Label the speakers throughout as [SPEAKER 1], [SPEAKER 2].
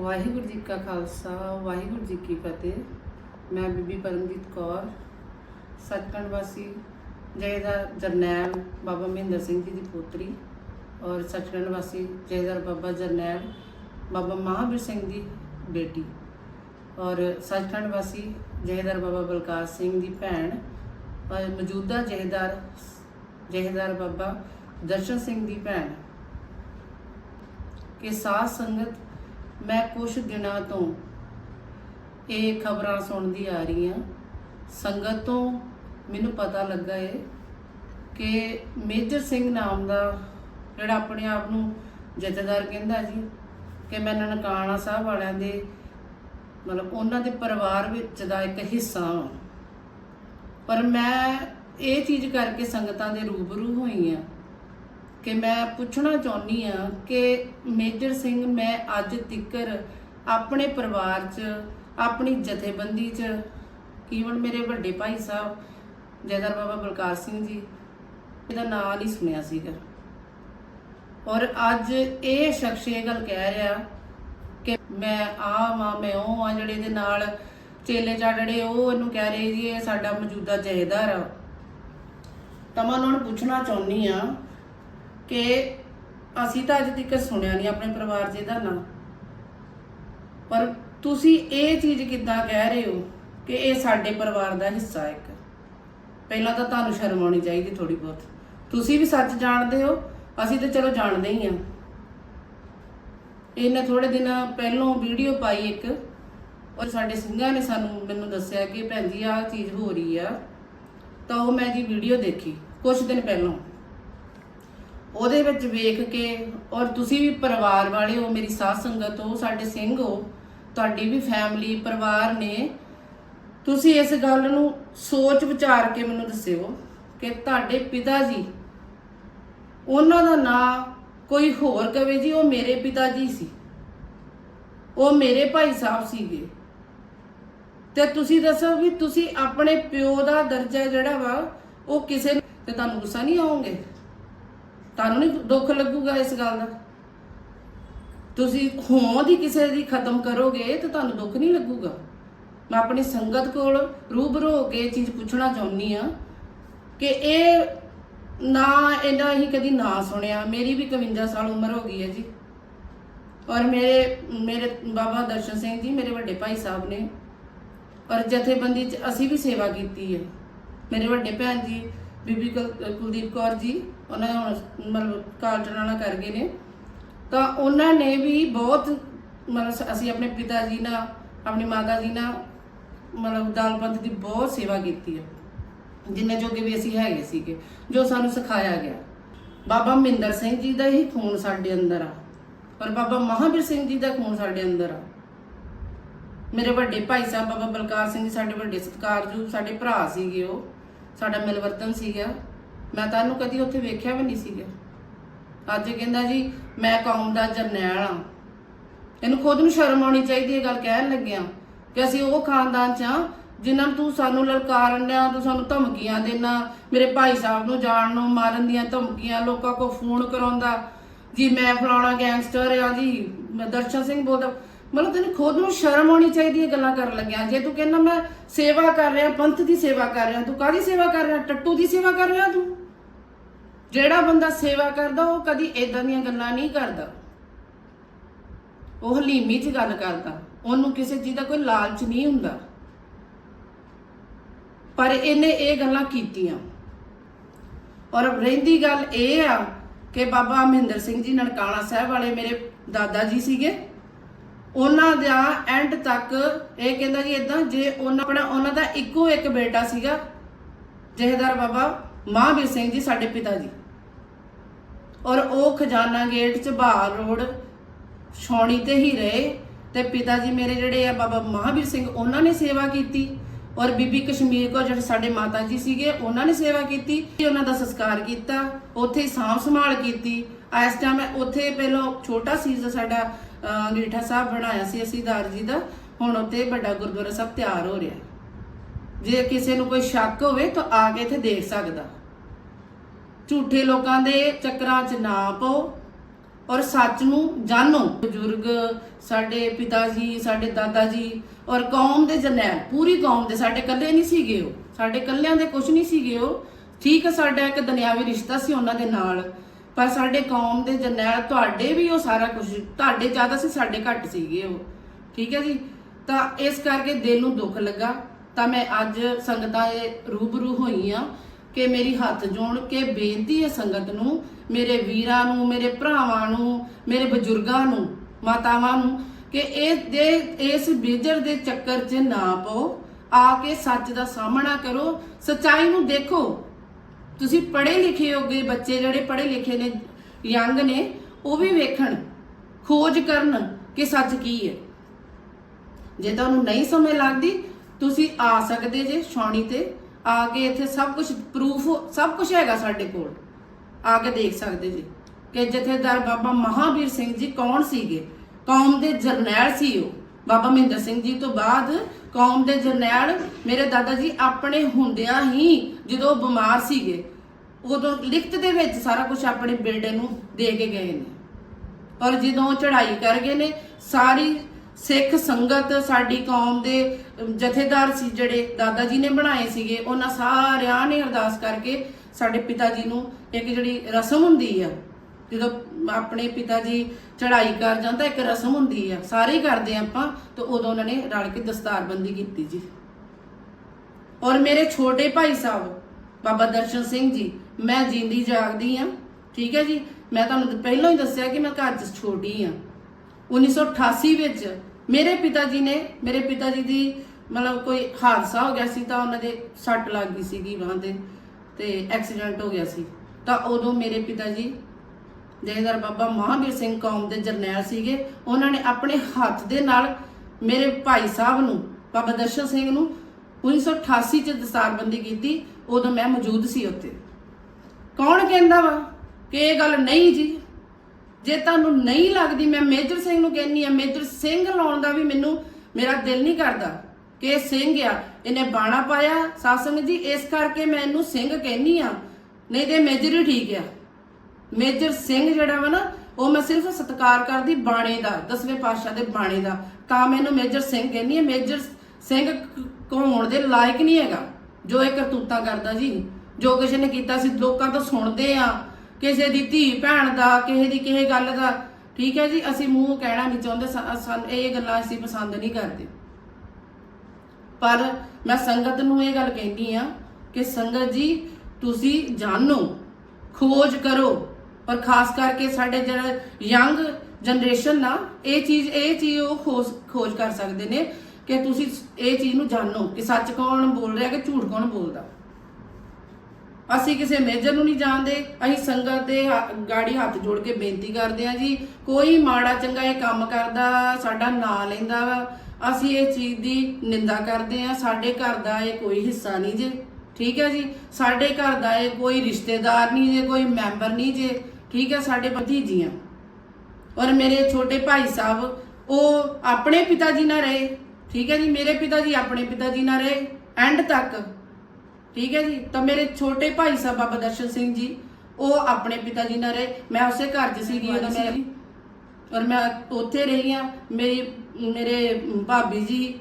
[SPEAKER 1] ਵਾਹਿਗੁਰੂ ਜੀ ਕਾ ਖਾਲਸਾ, ਵਾਹਿਗੁਰੂ ਜੀ ਕੀ ਫਤਿਹ। ਮੈਂ ਬੀਬੀ ਪਰਮਜੀਤ ਕੌਰ, ਸੱਚਖੰਡ ਵਾਸੀ ਜੈਦਾਰ ਜਰਨੈਲ ਬਾਬਾ ਮਹਿੰਦਰ ਸਿੰਘ ਜੀ ਦੀ ਪੋਤਰੀ ਔਰ ਸੱਚਖੰਡ ਵਾਸੀ ਜੈਦਾਰ ਬਾਬਾ ਜਰਨੈਲ ਬਾਬਾ ਮਹਾਵੀਰ ਸਿੰਘ ਦੀ ਬੇਟੀ ਔਰ ਸੱਚਖੰਡ ਵਾਸੀ ਜੈਦਾਰ ਬਾਬਾ ਬਲਕਾਰ ਸਿੰਘ ਦੀ ਭੈਣ ਔਰ ਮੌਜੂਦਾ ਜੈਦਾਰ ਜੈਦਾਰ ਬਾਬਾ ਦਰਸ਼ਨ ਸਿੰਘ ਦੀ ਭੈਣ। ਕਿ ਸਾਧ ਸੰਗਤ ਮੈਂ ਕੁਝ ਦਿਨਾਂ ਤੋਂ ਇਹ ਖਬਰਾਂ ਸੁਣਦੀ ਆ ਰਹੀ ਹਾਂ। ਸੰਗਤ ਤੋਂ ਮੈਨੂੰ ਪਤਾ ਲੱਗਾ ਹੈ ਕਿ ਮੇਜਰ ਸਿੰਘ ਨਾਮ ਦਾ ਜਿਹੜਾ ਆਪਣੇ ਆਪ ਨੂੰ ਜਥੇਦਾਰ ਕਹਿੰਦਾ ਜੀ ਕਿ ਮੈਂ ਨਨਕਾਣਾ ਸਾਹਿਬ ਵਾਲਿਆਂ ਦੇ ਮਤਲਬ ਉਹਨਾਂ ਦੇ ਪਰਿਵਾਰ ਵਿੱਚ ਦਾ ਇੱਕ ਹਿੱਸਾ ਹਾਂ ਪਰ ਮੈਂ ਇਹ ਚੀਜ਼ ਕਰਕੇ ਸੰਗਤਾਂ ਦੇ ਰੂਬਰੂ ਹੋਈ ਹਾਂ ਕਿ ਮੈਂ ਪੁੱਛਣਾ ਚਾਹੁੰਦੀ ਆ ਕਿ ਮੇਜਰ ਸਿੰਘ, ਮੈਂ ਅੱਜ ਤੱਕਰ ਆਪਣੇ ਪਰਿਵਾਰ 'ਚ, ਆਪਣੀ ਜਥੇਬੰਦੀ 'ਚ ਈਵਨ ਮੇਰੇ ਵੱਡੇ ਭਾਈ ਸਾਹਿਬ, ਜੈਦਰ ਬਾਬਾ ਬਲਕਾਰ ਸਿੰਘ ਜੀ, ਇਹਦਾ ਨਾਂ ਨਹੀਂ ਸੁਣਿਆ ਸੀਗਾ। ਔਰ ਅੱਜ ਇਹ ਸ਼ਖਸ ਇਹ ਗੱਲ ਕਹਿ ਰਿਹਾ ਕਿ ਮੈਂ ਆ, ਮਾਂ ਮੈਂ ਉਹ ਆ ਜਿਹੜੇ ਇਹਦੇ ਨਾਲ ਚੇਲੇ ਚਾੜੜੇ ਉਹ ਇਹਨੂੰ ਕਹਿ ਰਹੇ ਜੀ, ਇਹ ਸਾਡਾ ਮੌਜੂਦਾ ਜਹੇਦਾਰ ਆ। ਤਾਂ ਮੈਂ ਉਹਨਾਂ ਨੂੰ ਪੁੱਛਣਾ ਚਾਹੁੰਦੀ ਆ ਕਿ ਅਸੀਂ ਤਾਂ ਅੱਜ ਤੱਕ ਸੁਣਿਆ ਨਹੀਂ ਆਪਣੇ ਪਰਿਵਾਰ 'ਚ ਇਹਦਾ ਨਾਂ। ਪਰ ਤੁਸੀਂ ਇਹ ਚੀਜ਼ ਕਿੱਦਾਂ ਕਹਿ ਰਹੇ ਹੋ ਕਿ ਇਹ ਸਾਡੇ ਪਰਿਵਾਰ ਦਾ ਹਿੱਸਾ ਇੱਕ? ਪਹਿਲਾਂ ਤਾਂ ਤੁਹਾਨੂੰ ਸ਼ਰਮ ਆਉਣੀ ਚਾਹੀਦੀ ਥੋੜੀ ਬਹੁਤ। ਤੁਸੀਂ ਵੀ ਸੱਚ ਜਾਣਦੇ ਹੋ, ਅਸੀਂ ਤਾਂ ਚਲੋ ਜਾਣਦੇ ਹੀ ਆ ਇਹਨੇ ਥੋੜੇ ਦਿਨ ਪਹਿਲਾਂ ਵੀਡੀਓ ਪਾਈ ਇੱਕ, ਔਰ ਸਾਡੇ ਸਿੰਘਾਂ ਨੇ ਸਾਨੂੰ ਮੈਨੂੰ ਦੱਸਿਆ ਕਿ ਭੈਣ ਜੀ ਆਹ ਚੀਜ਼ ਹੋ ਰਹੀ ਆ। ਤਾਂ ਉਹ ਮੈਂ ਜੀ ਵੀਡੀਓ ਦੇਖੀ ਕੁਝ ਦਿਨ ਪਹਿਲਾਂ। ਉਹਦੇ ਵਿੱਚ ਵੇਖ ਕੇ ਔਰ ਤੁਸੀਂ ਵੀ ਪਰਿਵਾਰ ਵਾਲੇ ਹੋ, ਮੇਰੀ ਸਾਥ ਸੰਗਤ ਹੋ, ਸਾਡੇ ਸਿੰਘ ਹੋ, ਤੁਹਾਡੀ ਵੀ ਫੈਮਿਲੀ ਪਰਿਵਾਰ ਨੇ, ਤੁਸੀਂ ਇਸ ਗੱਲ ਨੂੰ ਸੋਚ ਵਿਚਾਰ ਕੇ ਮੈਨੂੰ ਦੱਸਿਓ ਕਿ ਤੁਹਾਡੇ ਪਿਤਾ ਜੀ, ਉਹਨਾਂ ਦਾ ਨਾਂ ਕੋਈ ਹੋਰ ਕਵੇ ਜੀ, ਉਹ ਮੇਰੇ ਪਿਤਾ ਜੀ ਸੀ। ਉਹ ਮੇਰੇ ਭਾਈ ਸਾਹਿਬ ਸੀਗੇ। ਤੇ ਤੁਸੀਂ ਦੱਸੋ ਵੀ ਤੁਸੀਂ ਆਪਣੇ ਪਿਓ ਦਾ ਦਰਜਾ ਜਿਹੜਾ ਵਾ, ਉਹ ਕਿਸੇ ਤੇ ਤੁਹਾਨੂੰ ਗੁੱਸਾ ਨਹੀਂ ਆਉਂਗੇ? ਤੁਹਾਨੂੰ ਨਹੀਂ ਦੁੱਖ ਲੱਗੂਗਾ ਇਸ ਗੱਲ ਦਾ? ਤੁਸੀਂ ਹੋਂਦ ਹੀ ਕਿਸੇ ਦੀ ਖਤਮ ਕਰੋਗੇ ਤਾਂ ਤੁਹਾਨੂੰ ਦੁੱਖ ਨਹੀਂ ਲੱਗੂਗਾ? ਮੈਂ ਆਪਣੀ ਸੰਗਤ ਕੋਲ ਰੂਬਰੂ ਹੋ ਕੇ ਇਹ ਚੀਜ਼ ਪੁੱਛਣਾ ਚਾਹੁੰਦੀ ਆ ਕਿ ਇਹ ਨਾ ਇਹਦਾ ਹੀ ਕਦੀ ਨਾ ਸੁਣਿਆ। ਮੇਰੀ ਵੀ 51 ਸਾਲ ਉਮਰ ਹੋ ਗਈ ਹੈ ਜੀ। ਔਰ ਮੇਰੇ ਮੇਰੇ ਬਾਬਾ ਦਰਸ਼ਨ ਸਿੰਘ ਜੀ, ਮੇਰੇ ਵੱਡੇ ਭਾਈ ਸਾਹਿਬ ਨੇ ਔਰ ਜਥੇਬੰਦੀ ਚ ਅਸੀਂ ਵੀ ਸੇਵਾ ਕੀਤੀ ਹੈ। ਮੇਰੇ ਵੱਡੇ ਭੈਣ ਜੀ ਬੀਬੀ ਕੁਲ- ਕੁਲਦੀਪ ਕੌਰ ਜੀ, ਉਹਨਾਂ ਨੇ ਹੁਣ ਮਤਲਬ ਕਾਲਟਨਾਲਾ ਕਰ ਗਏ ਨੇ। ਤਾਂ ਉਹਨਾਂ ਨੇ ਵੀ ਬਹੁਤ ਮਤਲਬ ਸ- ਅਸੀਂ ਆਪਣੇ ਪਿਤਾ ਜੀ ਨਾਲ, ਆਪਣੀ ਮਾਤਾ ਜੀ ਨਾਲ ਮਤਲਬ ਦਾਲ ਪੰਥ ਦੀ ਬਹੁਤ ਸੇਵਾ ਕੀਤੀ ਹੈ ਜਿੰਨੇ ਜੋਗੇ ਵੀ ਅਸੀਂ ਹੈਗੇ ਸੀਗੇ, ਜੋ ਸਾਨੂੰ ਸਿਖਾਇਆ ਗਿਆ। ਬਾਬਾ ਮਹਿੰਦਰ ਸਿੰਘ ਜੀ ਦਾ ਹੀ ਖੂਨ ਸਾਡੇ ਅੰਦਰ ਆ। ਪਰ ਬਾਬਾ ਮਹਾਂਵੀਰ ਸਿੰਘ ਜੀ ਦਾ ਖੂਨ ਸਾਡੇ ਅੰਦਰ ਆ। ਮੇਰੇ ਵੱਡੇ ਭਾਈ ਸਾਹਿਬ ਬਾਬਾ ਬਲਕਾਰ ਸਿੰਘ ਜੀ, ਸਾਡੇ ਵੱਡੇ ਸਤਿਕਾਰਯੋਗ ਸਾਡੇ ਭਰਾ ਸੀਗੇ ਉਹ। ਸਾਡਾ ਮਿਲਵਰਤਨ ਸੀਗਾ। ਮੈਂ ਤਾਂ ਕਦੀ ਉੱਥੇ ਵੇਖਿਆ ਵੀ ਨਹੀਂ ਸੀਗਾ। ਅੱਜ ਕਹਿੰਦਾ ਜੀ, ਮੈਂ ਕੌਮ ਦਾ ਜਰਨੈਲ ਆ ਇਹਨੂੰ ਖੁਦ ਨੂੰ ਸ਼ਰਮ ਆਉਣੀ ਚਾਹੀਦੀ ਹੈ ਗੱਲ ਕਹਿਣ ਲੱਗਿਆ ਕਿ ਅਸੀਂ ਉਹ ਖਾਨਦਾਨ ਚ ਆ ਜਿਨ੍ਹਾਂ ਨੂੰ ਤੂੰ ਸਾਨੂੰ ਲਲਕਾਰਨ ਡਿਆ, ਤੂੰ ਸਾਨੂੰ ਧਮਕੀਆਂ ਦੇਣਾ ਮੇਰੇ ਭਾਈ ਸਾਹਿਬ ਨੂੰ ਜਾਣ ਨੂੰ ਮਾਰਨ ਦੀਆਂ ਧਮਕੀਆਂ, ਲੋਕਾਂ ਕੋ ਫੋਨ ਕਰਾਉਂਦਾ। ਜੀ, ਮੈਂ ਫਲਾਣਾ ਗੈਂਗਸਟਰ ਆ ਜੀ, ਮੈਂ ਦਰਸ਼ਨ ਸਿੰਘ ਬੋਲਦਾ। ਮਤਲਬ ਤੈਨੂੰ ਖੁਦ ਨੂੰ ਸ਼ਰਮ ਆਉਣੀ ਚਾਹੀਦੀ ਹੈ ਗੱਲਾਂ ਕਰਨ ਲੱਗਿਆ। ਜੇ ਤੂੰ ਕਹਿੰਦਾ ਮੈਂ ਸੇਵਾ ਕਰ ਰਿਹਾ, ਪੰਥ ਦੀ ਸੇਵਾ ਕਰ ਰਿਹਾ, ਤੂੰ ਕਾਹਦੀ ਸੇਵਾ ਕਰ ਰਿਹਾ? ਟੱਟੂ ਦੀ ਸੇਵਾ ਕਰ ਰਿਹਾ ਤੂੰ? ਜਿਹੜਾ ਬੰਦਾ ਸੇਵਾ ਕਰਦਾ, ਉਹ ਕਦੀ ਇਦਾਂ ਦੀਆਂ ਗੱਲਾਂ ਨਹੀਂ ਕਰਦਾ। ਉਹ ਹਲੀਮੀ 'ਚ ਗੱਲ ਕਰਦਾ। ਉਹਨੂੰ ਕਿਸੇ ਚੀਜ਼ ਦਾ ਕੋਈ ਲਾਲਚ ਨਹੀਂ ਹੁੰਦਾ। ਪਰ ਇਹਨੇ ਇਹ ਗੱਲਾਂ ਕੀਤੀਆਂ। ਔਰ ਰਹਿੰਦੀ ਗੱਲ ਇਹ ਆ ਕਿ ਬਾਬਾ ਮਹਿੰਦਰ ਸਿੰਘ ਜੀ ਨਨਕਾਣਾ ਸਾਹਿਬ ਵਾਲੇ ਮੇਰੇ ਦਾਦਾ ਜੀ ਸੀਗੇ। ਉਹਨਾਂ ਦਾ ਐਂਡ ਤੱਕ ਇਹ ਕਹਿੰਦਾ ਜੀ ਇਦਾਂ ਜੇ ਉਹਨਾਂ ਆਪਣਾ, ਉਹਨਾਂ ਦਾ ਇੱਕੋ ਇੱਕ ਬੇਟਾ ਸੀਗਾ, ਜਹੇਦਾਰ ਬਾਬਾ ਮਹਾਂਵੀਰ ਸਿੰਘ ਜੀ, ਸਾਡੇ ਪਿਤਾ ਜੀ। ਔਰ ਉਹ ਖਜ਼ਾਨਾ ਗੇਟ ਚ ਬਹਾਲ ਰੋਡ ਛੌਣੀ ਤੇ ਹੀ ਰਹੇ ਤੇ ਪਿਤਾ ਜੀ ਮੇਰੇ ਜਿਹੜੇ ਆ ਬਾਬਾ ਮਹਾਵੀਰ ਸਿੰਘ, ਉਹਨਾਂ ਨੇ ਸੇਵਾ ਕੀਤੀ। ਔਰ ਬੀਬੀ ਕਸ਼ਮੀਰ ਕੋ ਜਿਹੜੇ ਸਾਡੇ ਮਾਤਾ ਜੀ ਸੀਗੇ, ਉਹਨਾਂ ਨੇ ਸੇਵਾ ਕੀਤੀ। ਉਹਨਾਂ ਦਾ ਸੰਸਕਾਰ ਕੀਤਾ, ਉੱਥੇ ਸਾਂਭ ਸੰਭਾਲ ਕੀਤੀ। ਇਸ ਟਾਈਮ ਉੱਥੇ ਪਹਿਲਾਂ ਛੋਟਾ ਸੀ ਸਾਡਾ ਅੰਗੀਠਾ ਸਾਹਿਬ ਬਣਾਇਆ ਸੀ ਅਸੀਂ ਦਾਰ ਜੀ ਦਾ, ਹੁਣ ਉੱਥੇ ਵੱਡਾ ਗੁਰਦੁਆਰਾ ਸਾਹਿਬ ਤਿਆਰ ਹੋ ਰਿਹਾ। ਜੇ ਕਿਸੇ ਨੂੰ ਕੋਈ ਸ਼ੱਕ ਹੋਵੇ ਤਾਂ ਆ ਕੇ ਇੱਥੇ ਦੇਖ ਸਕਦਾ। ਝੂਠੇ ਲੋਕਾਂ ਦੇ ਚੱਕਰਾਂ 'ਚ ਨਾ ਪਾਓ ਔਰ ਸੱਚ ਨੂੰ ਜਾਣੋ। ਬਜ਼ੁਰਗ ਸਾਡੇ ਪਿਤਾ ਜੀ, ਸਾਡੇ ਦਾਦਾ ਜੀ ਔਰ ਕੌਮ ਦੇ ਜਰਨੈਲ, ਪੂਰੀ ਕੌਮ ਦੇ ਸਾਡੇ ਇਕੱਲੇ ਨਹੀਂ ਸੀਗੇ ਉਹ। ਸਾਡੇ ਇਕੱਲਿਆਂ ਦੇ ਕੁਝ ਨਹੀਂ ਸੀਗੇ ਉਹ। ਠੀਕ ਹੈ ਸਾਡਾ ਇੱਕ ਦੁਨਿਆਵੀ ਰਿਸ਼ਤਾ ਸੀ ਉਹਨਾਂ ਦੇ ਨਾਲ। ਪਰ ਸਾਡੇ ਕੌਮ ਦੇ ਜਰਨੈਲ ਤੁਹਾਡੇ ਵੀ ਉਹ ਸਾਰਾ ਕੁਝ ਤੁਹਾਡੇ ਜ਼ਿਆਦਾ ਸੀ, ਸਾਡੇ ਘੱਟ ਸੀਗੇ ਉਹ। ਠੀਕ ਹੈ ਜੀ? ਤਾਂ ਇਸ ਕਰਕੇ ਦਿਲ ਨੂੰ ਦੁੱਖ ਲੱਗਾ। ਤਾਂ ਮੈਂ ਅੱਜ ਸੰਗਤਾਂ ਦੇ ਰੂਬਰੂ ਹੋਈ ਆ ਕਿ ਮੇਰੀ ਹੱਥ ਜੋੜ ਕੇ ਬੇਨਤੀ ਹੈ ਸੰਗਤ ਨੂੰ, ਮੇਰੇ ਵੀਰਾਂ ਨੂੰ, ਮੇਰੇ ਭਰਾਵਾਂ ਨੂੰ, ਮੇਰੇ ਬਜ਼ੁਰਗਾਂ ਨੂੰ, ਮਾਤਾਵਾਂ ਨੂੰ, ਕਿ ਇਹ ਦੇ, ਇਸ ਬੇਜਰ ਦੇ ਚੱਕਰ 'ਚ ਨਾ ਪਓ। ਆ ਕੇ ਸੱਚ ਦਾ ਸਾਹਮਣਾ ਕਰੋ। ਸਚਾਈ ਨੂੰ ਦੇਖੋ। ਤੁਸੀਂ ਪੜ੍ਹੇ ਲਿਖੇ ਹੋਗੇ, ਬੱਚੇ ਜਿਹੜੇ ਪੜ੍ਹੇ ਲਿਖੇ ਨੇ, ਯੰਗ ਨੇ, ਉਹ ਵੀ ਵੇਖਣ, ਖੋਜ ਕਰਨ ਕਿ ਸੱਚ ਕੀ ਹੈ। ਜੇ ਤੁਹਾਨੂੰ ਨਹੀਂ ਸਮਝ ਲੱਗਦੀ, ਤੁਸੀਂ ਆ ਸਕਦੇ ਜੇ ਛਾਉਣੀ ਤੇ, ਆ ਕੇ ਇੱਥੇ ਸਭ ਕੁਝ ਪ੍ਰੂਫ ਸਭ ਕੁਝ ਹੈਗਾ ਸਾਡੇ ਕੋਲ, ਆ ਕੇ ਦੇਖ ਸਕਦੇ ਜੀ। ਕਿ ਜਥੇਦਾਰ ਬਾਬਾ ਮਹਾਵੀਰ ਸਿੰਘ ਜੀ ਕੌਣ ਸੀਗੇ? ਕੌਮ ਦੇ ਜਰਨੈਲ ਸੀ ਉਹ। ਬਾਬਾ ਮਹਿੰਦਰ ਸਿੰਘ ਜੀ ਤੋਂ ਬਾਅਦ ਕੌਮ ਦੇ ਜਰਨੈਲ ਮੇਰੇ ਦਾਦਾ ਜੀ ਆਪਣੇ ਹੁੰਦਿਆਂ ਹੀ ਜਦੋਂ ਉਹ ਬਿਮਾਰ ਸੀਗੇ ਉਦੋਂ ਲਿਖਤ ਦੇ ਵਿੱਚ ਸਾਰਾ ਕੁਝ ਆਪਣੇ ਬੇਟੇ ਨੂੰ ਦੇ ਕੇ ਗਏ ਨੇ। ਔਰ ਜਦੋਂ ਚੜ੍ਹਾਈ ਕਰ ਗਏ ਨੇ, ਸਾਰੀ ਸਿੱਖ ਸੰਗਤ ਸਾਡੀ ਕੌਮ ਦੇ ਜਥੇਦਾਰ ਸੀ ਜਿਹੜੇ ਦਾਦਾ ਜੀ ਨੇ ਬਣਾਏ ਸੀਗੇ, ਉਹਨਾਂ ਸਾਰਿਆਂ ਨੇ ਅਰਦਾਸ ਕਰਕੇ ਸਾਡੇ ਪਿਤਾ ਜੀ ਨੂੰ ਇੱਕ ਜਿਹੜੀ ਰਸਮ ਹੁੰਦੀ ਆ, ਜਦੋਂ ਆਪਣੇ ਪਿਤਾ ਜੀ ਚੜ੍ਹਾਈ ਕਰ ਜਾਂਦਾ ਇੱਕ ਰਸਮ ਹੁੰਦੀ ਆ, ਸਾਰੇ ਕਰਦੇ ਆ ਆਪਾਂ, ਤੇ ਉਦੋਂ ਉਹਨਾਂ ਨੇ ਰਲ ਕੇ ਦਸਤਾਰਬੰਦੀ ਕੀਤੀ ਜੀ। ਔਰ ਮੇਰੇ ਛੋਟੇ ਭਾਈ ਸਾਹਿਬ, ਬਾਬਾ ਦਰਸ਼ਨ ਸਿੰਘ ਜੀ ਮੈਂ ਜਿੰਦੀ ਜਾਗਦੀ ਆ, ਠੀਕ ਹੈ ਜੀ? ਮੈਂ ਤੁਹਾਨੂੰ ਪਹਿਲਾਂ ਹੀ ਦੱਸਿਆ ਕਿ ਮੈਂ ਘਰ 'ਚ ਛੋਟੀ ਆ। 1988 ਵਿੱਚ ਮੇਰੇ ਪਿਤਾ ਜੀ ਨੇ, ਮੇਰੇ ਪਿਤਾ ਜੀ ਦੀ ਮਤਲਬ ਕੋਈ ਹਾਦਸਾ ਹੋ ਗਿਆ ਸੀ ਤਾਂ ਉਹਨਾਂ ਦੇ ਸੱਟ ਲੱਗ ਗਈ ਸੀਗੀ ਬਾਂਹ ਤੇ ਤੇ ਐਕਸੀਡੈਂਟ ਹੋ ਗਿਆ ਸੀ। ਤਾਂ ਉਦੋਂ ਮੇਰੇ ਪਿਤਾ ਜੀ ਜਥੇਦਾਰ ਬਾਬਾ ਮਹਾਵੀਰ ਸਿੰਘ ਕੌਮ ਦੇ ਜਰਨੈਲ ਸੀਗੇ। ਉਹਨਾਂ ਨੇ ਆਪਣੇ ਹੱਥ ਦੇ ਨਾਲ ਮੇਰੇ ਭਾਈ ਸਾਹਿਬ ਨੂੰ, ਬਾਬਾ ਦਰਸ਼ਨ ਸਿੰਘ ਨੂੰ 1988 ਚ ਦਸਤਾਰਬੰਦੀ ਕੀਤੀ। ਉਦੋਂ ਮੈਂ ਮੌਜੂਦ ਸੀ ਉੱਥੇ। ਕੌਣ ਕਹਿੰਦਾ ਵਾ ਕਿ ਇਹ ਗੱਲ ਨਹੀਂ ਜੀ? ਜੇ ਤੁਹਾਨੂੰ ਨਹੀਂ ਲੱਗਦੀ, ਮੈਂ ਮੇਜਰ ਸਿੰਘ ਨੂੰ ਕਹਿੰਨੀ ਆ ਮੇਜਰ ਸਿੰਘ ਲਾਉਣ ਦਾ ਵੀ ਮੈਨੂੰ ਮੇਰਾ ਦਿਲ ਨਹੀਂ ਕਰਦਾ ਕਿ ਇਹ ਸਿੰਘ ਆ। ਇਹਨੇ ਬਾਣਾ ਪਾਇਆ ਸਾਸੰਗ ਜੀ, ਇਸ ਕਰਕੇ ਮੈਂ ਇਹਨੂੰ ਸਿੰਘ ਕਹਿੰਨੀ ਆ ਨਹੀਂ ਤੇ ਮੇਜਰ ਹੀ ਠੀਕ ਆ। ਮੇਜਰ ਸਿੰਘ ਜਿਹੜਾ ਵਾ ਨਾ, ਉਹ ਮੈਂ ਸਿਰਫ ਸਤਿਕਾਰ ਕਰਦੀ ਬਾਣੇ ਦਾ, ਦਸਵੇਂ ਪਾਤਸ਼ਾਹ ਦੇ ਬਾਣੇ ਦਾ। ਤਾਂ ਮੈਨੂੰ ਮੇਜਰ ਸਿੰਘ ਕਹਿੰਨੀ ਆ ਮੇਜਰ ਸਿੰਘ ਕ- ਕਹਾਉਣ ਦੇ ਲਾਇਕ ਨਹੀਂ ਹੈਗਾ, ਜੋ ਇਹ ਕਰਤੂਤਾਂ ਕਰਦਾ ਜੀ। ਜੋ ਕਿਸੇ ਨੇ ਕੀਤਾ ਸੀ, ਲੋਕਾਂ ਤੋਂ ਸੁਣਦੇ ਆ, ਕਿਸੇ ਦੀ ਧੀ ਭੈਣ ਦਾ, ਕਿਸੇ ਦੀ ਕਿਸੇ ਗੱਲ ਦਾ। ਠੀਕ ਹੈ ਜੀ? ਅਸੀਂ ਮੂੰਹ ਕਹਿਣਾ ਨਹੀਂ ਚਾਹੁੰਦੇ ਸਾਨੂੰ ਇਹ ਗੱਲਾਂ ਅਸੀਂ ਪਸੰਦ ਨਹੀਂ ਕਰਦੇ। ਪਰ ਮੈਂ ਸੰਗਤ ਨੂੰ ਇਹ ਗੱਲ ਕਹਿੰਦੀ ਆ ਕਿ ਸੰਗਤ ਜੀ, ਤੁਸੀਂ ਜਾਣੋ, ਖੋਜ ਕਰੋ। ਪਰ ਖਾਸ ਕਰਕੇ ਸਾਡੇ ਜਿਹੜਾ ਯੰਗ ਜਨਰੇਸ਼ਨ ਨਾ ਇਹ ਚੀਜ਼ ਇਹ ਚੀਜ਼ ਉਹ ਖੋਜ ਖੋਜ ਕਰ ਸਕਦੇ ਨੇ ਕਿ ਤੁਸੀਂ ਇਹ ਚੀਜ਼ ਨੂੰ ਜਾਣੋ ਕਿ ਸੱਚ ਕੌਣ ਬੋਲ ਰਿਹਾ, ਕਿ ਝੂਠ ਕੌਣ ਬੋਲਦਾ। ਅਸੀਂ ਕਿਸੇ ਮੇਜਰ ਨੂੰ ਨਹੀਂ ਜਾਣਦੇ, ਅਸੀਂ ਸੰਗਤ ਦੇ ਹ- ਗਾੜੀ ਹੱਥ ਜੋੜ ਕੇ ਬੇਨਤੀ ਕਰਦੇ ਹਾਂ ਜੀ, ਕੋਈ ਮਾੜਾ ਚੰਗਾ ਇਹ ਕੰਮ ਕਰਦਾ, ਸਾਡਾ ਨਾਂ ਲੈਂਦਾ ਵਾ, ਅਸੀਂ ਇਹ ਚੀਜ਼ ਦੀ ਨਿੰਦਾ ਕਰਦੇ ਹਾਂ, ਸਾਡੇ ਘਰ ਦਾ ਇਹ ਕੋਈ ਹਿੱਸਾ ਨਹੀਂ ਜੇ, ਠੀਕ ਹੈ ਜੀ? ਸਾਡੇ ਘਰ ਦਾ ਇਹ ਕੋਈ ਰਿਸ਼ਤੇਦਾਰ ਨਹੀਂ ਜੇ, ਕੋਈ ਮੈਂਬਰ ਨਹੀਂ ਜੇ, ਠੀਕ ਹੈ, ਸਾਡੇ ਭਤੀਜੀਆਂ। ਔਰ ਮੇਰੇ ਛੋਟੇ ਭਾਈ ਸਾਹਿਬ, ਉਹ ਆਪਣੇ ਪਿਤਾ ਜੀ ਨਾਲ ਰਹੇ, ਠੀਕ ਹੈ ਜੀ? ਮੇਰੇ ਪਿਤਾ ਜੀ ਆਪਣੇ ਪਿਤਾ ਜੀ ਨਾਲ ਰਹੇ ਐਂਡ ਤੱਕ। ਠੀਕ ਹੈ ਜੀ? ਤਾਂ ਮੇਰੇ ਛੋਟੇ ਭਾਈ ਸਾਹਿਬ ਬਾਬਾ ਦਰਸ਼ਨ ਸਿੰਘ ਜੀ ਉਹ ਆਪਣੇ ਪਿਤਾ ਜੀ ਨਾਲ ਰਹੇ। ਮੈਂ ਉਸੇ ਘਰ 'ਚ ਸੀਗੀ ਉਦੋਂ ਮੈਂ ਔਰ ਮੈਂ ਉੱਥੇ ਰਹੀ ਆ ਮੇਰੀ ਮੇਰੇ ਭਾਬੀ ਜੀ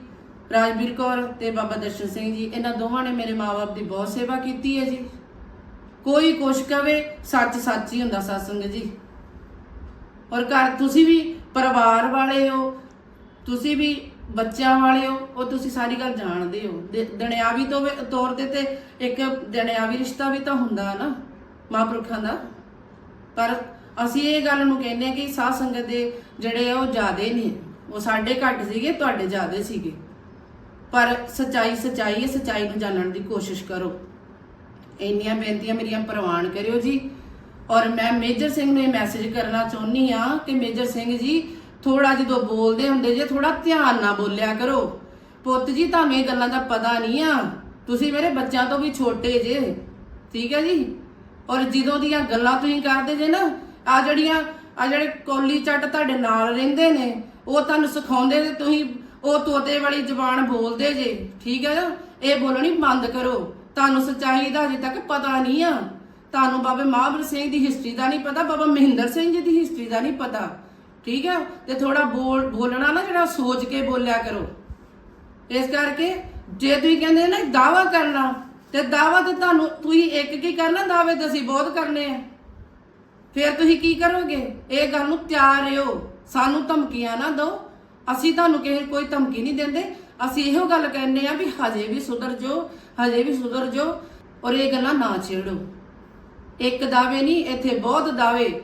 [SPEAKER 1] ਰਾਜਵੀਰ ਕੌਰ ਤੇ ਬਾਬਾ ਦਰਸ਼ਨ ਸਿੰਘ ਜੀ ਇਹਨਾਂ ਦੋਵਾਂ ਨੇ ਮੇਰੇ ਮਾਪੇ ਦੀ ਬਹੁਤ ਸੇਵਾ ਕੀਤੀ ਹੈ ਜੀ। ਕੋਈ ਕੁਛ ਕਵੇ ਸੱਚ ਸੱਚ ਹੀ ਹੁੰਦਾ ਸਤਸੰਗ ਜੀ। ਔਰ ਘਰ ਤੁਸੀਂ ਵੀ ਪਰਿਵਾਰ ਵਾਲੇ ਹੋ। ਤੁਸੀਂ ਵੀ ਬੱਚਿਆਂ ਵਾਲੇ ਹੋ ਉਹ ਤੁਸੀਂ ਸਾਰੀ ਗੱਲ ਜਾਣਦੇ ਹੋ। ਦ- ਦੁਨਿਆਵੀ ਤੋਂ ਵੀ- ਤੌਰ ਤੇ ਤੇ ਇੱਕ ਦੁਨਿਆਵੀ ਰਿਸ਼ਤਾ ਵੀ ਤਾਂ ਹੁੰਦਾ ਨਾ, ਮਹਾਂਪੁਰਖਾਂ ਦਾ। ਪਰ ਅਸੀਂ ਇਹ ਗੱਲ ਨੂੰ ਕਹਿੰਦੇ ਹਾਂ ਕਿ ਸਾਧ ਸੰਗਤ ਦੇ ਜਿਹੜੇ ਆ, ਉਹ ਜ਼ਿਆਦੇ ਨੇ। ਉਹ ਸਾਡੇ ਘੱਟ ਸੀਗੇ, ਤੁਹਾਡੇ ਜ਼ਿਆਦੇ ਸੀਗੇ। ਪਰ ਸਚਾਈ ਸਚਾਈ ਹੈ, ਸਚਾਈ ਨੂੰ ਜਾਣਨ ਦੀ ਕੋਸ਼ਿਸ਼ ਕਰੋ। ਇੰਨੀਆਂ ਬੇਨਤੀਆਂ ਮੇਰੀਆਂ ਪ੍ਰਵਾਨ ਕਰਿਓ ਜੀ। ਔਰ ਮੈਂ ਮੇਜਰ ਸਿੰਘ ਨੂੰ ਇਹ ਮੈਸੇਜ ਕਰਨਾ ਚਾਹੁੰਦੀ ਆ ਕਿ ਮੇਜਰ ਸਿੰਘ ਜੀ ਥੋੜਾ ਜਦੋਂ ਬੋਲਦੇ ਹੁੰਦੇ ਜੇ, ਥੋੜਾ ਧਿਆਨ ਨਾਲ ਬੋਲਿਆ ਕਰੋ। ਪੁੱਤ ਜੀ, ਤੁਹਾਨੂੰ ਇਹ ਗੱਲਾਂ ਦਾ ਪਤਾ ਨਹੀਂ ਆ। ਤੁਸੀਂ ਮੇਰੇ ਬੱਚਿਆਂ ਤੋਂ ਵੀ ਛੋਟੇ ਜੇ। ਠੀਕ ਹੈ ਜੀ? ਔਰ ਜਦੋਂ ਦੀਆਂ ਗੱਲਾਂ ਤੁਸੀਂ ਕਰਦੇ ਜੇ ਨਾ, ਆ ਜਿਹੜੀਆਂ, ਆ ਜਿਹੜੇ ਕੋਲੀ ਚੱਟ ਤੁਹਾਡੇ ਨਾਲ ਰਹਿੰਦੇ ਨੇ, ਉਹ ਤੁਹਾਨੂੰ ਸਿਖਾਉਂਦੇ ਤੇ ਤੁਸੀਂ ਉਹ ਤੋਤੇ ਵਾਲੀ ਜਬਾਨ ਬੋਲਦੇ ਜੇ। ਠੀਕ ਹੈ? ਇਹ ਬੋਲਣੀ ਬੰਦ ਕਰੋ। ਤੁਹਾਨੂੰ ਸੱਚਾਈ ਦਾ ਅਜੇ ਤੱਕ ਪਤਾ ਨਹੀਂ ਆ। ਤੁਹਾਨੂੰ ਬਾਬੇ ਮਹਾਬਰ ਸਿੰਘ ਦੀ ਹਿਸਟਰੀ ਦਾ ਨਹੀਂ ਪਤਾ, ਬਾਬਾ ਮਹਿੰਦਰ ਸਿੰਘ ਜੀ ਦੀ ਹਿਸਟਰੀ ਦਾ ਨਹੀਂ ਪਤਾ। ਠੀਕ ਹੈ? ਤੇ ਥੋੜਾ ਬੋਲ ਬੋਲਣਾ ਨਾ ਜਿਹੜਾ ਸੋਚ ਕੇ ਬੋਲਿਆ ਕਰੋ। ਇਸ ਕਰਕੇ ਜੇ ਤੁਸੀਂ ਕਹਿੰਦੇ ਨਾ ਦਾਵਾ ਕਰਨਾ, ਤੇ ਦਾਵਾ ਤੇ ਤੁਹਾਨੂੰ ਤੁਸੀਂ ਇੱਕ ਕੀ ਕਰਨਾ, ਦਾਅਵੇ ਤਾਂ ਅਸੀਂ ਬਹੁਤ ਕਰਨੇ ਆ। ਫਿਰ ਤੁਸੀਂ ਕੀ ਕਰੋਗੇ? ਇਹ ਗੱਲ ਨੂੰ ਤਿਆਰ ਰਹੋ। ਸਾਨੂੰ ਧਮਕੀਆਂ ਨਾ ਦਿਓ। ਅਸੀਂ ਤੁਹਾਨੂੰ ਕਿਸੇ ਕੋਈ ਧਮਕੀ ਨਹੀਂ ਦਿੰਦੇ। ਅਸੀਂ ਇਹੋ ਗੱਲ ਕਹਿੰਦੇ ਆ ਵੀ ਹਜੇ ਵੀ ਸੁਧਰ ਜੋ ਹਜੇ ਵੀ ਸੁਧਰ ਜੋ ਔਰ ਇਹ ਗੱਲਾਂ ਨਾ ਛੇੜੋ। ਇੱਕ ਦਾਵੇ ਨਹੀਂ, ਇੱਥੇ ਬਹੁਤ ਦਾਵੇ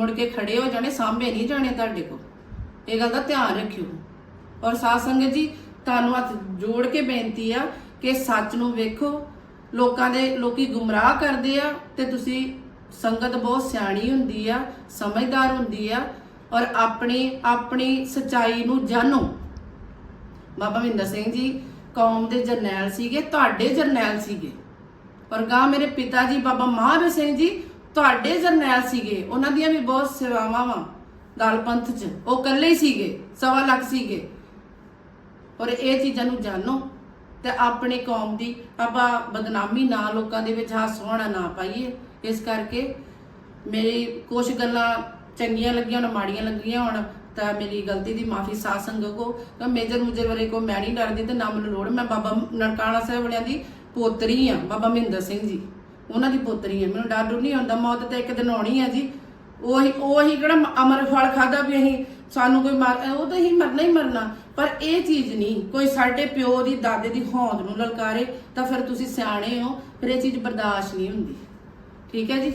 [SPEAKER 1] ਮੁੜ ਕੇ ਖੜੇ ਹੋ ਜਾਣੇ ਸਾਹਮਣੇ ਨਹੀਂ ਜਾਣੇ ਤੁਹਾਡੇ ਕੋ ਇਹ ਗੱਲ ਦਾ ਧਿਆਨ ਰੱਖਿਓ। ਔਰ ਸਾਧ ਸੰਗਤ ਜੀ, ਤੁਹਾਨੂੰ ਹੱਥ ਜੋੜ ਕੇ ਬੇਨਤੀ ਆ ਕਿ ਸੱਚ ਨੂੰ ਵੇਖੋ। ਲੋਕਾਂ ਦੇ, ਲੋਕੀ ਗੁੰਮਰਾਹ ਕਰਦੇ ਆ ਤੇ ਤੁਸੀਂ ਸੰਗਤ ਬਹੁਤ ਸਿਆਣੀ ਹੁੰਦੀ ਆ, ਸਮਝਦਾਰ ਹੁੰਦੀ ਆ ਔਰ ਆਪਣੀ ਆਪਣੀ ਸਚਾਈ ਨੂੰ ਜਾਣੋ। ਬਾਬਾ ਮਹਿੰਦਰ ਸਿੰਘ ਜੀ, ਕੌਮ ਦੇ ਜਰਨੈਲ ਸੀਗੇ, ਤੁਹਾਡੇ ਜਰਨੈਲ ਸੀਗੇ। ਔਰ ਗਾ ਮੇਰੇ ਪਿਤਾ ਜੀ, ਬਾਬਾ ਮਹਾਵੀਰ ਸਿੰਘ ਜੀ ਤੁਹਾਡੇ ਜਰਨੈਲ ਸੀਗੇ, ਉਹਨਾਂ ਦੀਆਂ ਵੀ ਬਹੁਤ ਸੇਵਾਵਾਂ ਵਾ ਦਲ ਪੰਥ 'ਚ। ਉਹ ਇਕੱਲੇ ਹੀ ਸੀਗੇ, ਸਵਾ ਲੱਖ ਸੀਗੇ। ਔਰ ਇਹ ਚੀਜ਼ਾਂ ਨੂੰ ਜਾਣੋ ਤੇ ਆਪਣੀ ਕੌਮ ਦੀ ਆਪਾਂ ਬਦਨਾਮੀ ਨਾ ਲੋਕਾਂ ਦੇ ਵਿੱਚ ਹਾਸ ਹੋਣਾ ਨਾ ਪਾਈਏ। ਇਸ ਕਰਕੇ ਮੇਰੀ ਕੁਝ ਗੱਲਾਂ ਚੰਗੀਆਂ ਲੱਗੀਆਂ ਹੋਣ, ਮਾੜੀਆਂ ਲੱਗੀਆਂ ਹੋਣ, ਤਾਂ ਮੇਰੀ ਗਲਤੀ ਦੀ ਮਾਫੀ ਸਾਧ ਸੰਗਤ ਕੋ। ਤਾਂ ਮੇਜਰ ਮੁਜਰ ਵਾਲੇ ਕੋ ਮੈਂ ਨਹੀਂ ਡਰਦੀ ਤੇ ਨਾ ਮੈਨੂੰ ਲੋੜ, ਮੈਂ ਬਾਬਾ ਨਨਕਾਣਾ ਸਾਹਿਬ ਵਾਲਿਆਂ ਦੀ ਪੋਤਰੀ ਆ, ਬਾਬਾ ਮਹਿੰਦਰ ਸਿੰਘ ਜੀ। ਉਹਨਾਂ ਦੀ ਪੋਤਰੀ ਆ ਮੈਨੂੰ ਡਰ ਡਰ ਨਹੀਂ ਹੁੰਦਾ, ਮੌਤ ਤੇ ਇੱਕ ਦਿਨ ਆਉਣੀ ਆ ਜੀ। ਉਹੀ ਉਹੀ ਕਿਹੜਾ ਅਮਰ ਫਲ ਖਾਦਾ ਵੀ ਅਸੀਂ, ਸਾਨੂੰ ਕੋਈ ਮਰ ਉਹ ਤਾਂ ਹੀ ਮਰਨਾ ਹੀ ਮਰਨਾ। ਪਰ ਇਹ ਚੀਜ਼ ਨਹੀਂ, ਕੋਈ ਸਾਡੇ ਪਿਓ ਦੀ, ਦਾਦੇ ਦੀ ਹੋਂਦ ਨੂੰ ਲਲਕਾਰੇ, ਤਾਂ ਫਿਰ ਤੁਸੀਂ ਸਿਆਣੇ ਹੋ, ਫਿਰ ਇਹ ਚੀਜ਼ ਬਰਦਾਸ਼ਤ ਨਹੀਂ ਹੁੰਦੀ। ਠੀਕ ਹੈ ਜੀ?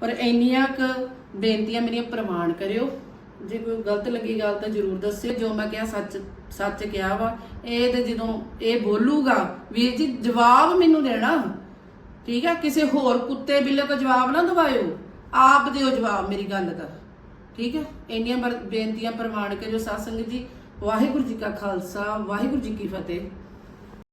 [SPEAKER 1] ਪਰ ਇੰਨੀਆਂ ਕੁ ਬੇਨਤੀਆਂ ਮੇਰੀਆਂ ਪ੍ਰਮਾਣ ਕਰਿਓ। ਜੇ ਕੋਈ ਗਲਤ ਲੱਗੀ ਗੱਲ ਤਾਂ ਜ਼ਰੂਰ ਦੱਸਿਓ। ਜੋ ਮੈਂ ਕਿਹਾ ਸੱਚ ਸੱਚ ਕਿਹਾ ਵਾ, ਇਹ ਤੇ ਜਦੋਂ ਇਹ ਬੋਲੂਗਾ, ਵੀਰ ਜੀ ਜਵਾਬ ਮੈਨੂੰ ਦੇਣਾ। ਠੀਕ ਹੈ ਕਿਸੇ ਹੋਰ ਕੁੱਤੇ ਬਿੱਲੇ ਕੋ ਜਵਾਬ ਨਾ ਦਵਾਇਓ। ਆਪ ਦਿਓ ਜਵਾਬ, ਮੇਰੀ ਗੱਲ ਦਾ। ਠੀਕ ਹੈ ਇੰਨੀਆਂ ਬਰ- ਬੇਨਤੀਆਂ ਪ੍ਰਮਾਣ ਕੇ ਜੋ ਸਾਧ ਸੰਗਤ ਜੀ। ਵਾਹਿਗੁਰੂ ਜੀ ਕਾ ਖਾਲਸਾ, ਵਾਹਿਗੁਰੂ ਜੀ ਕੀ ਫਤਿਹ।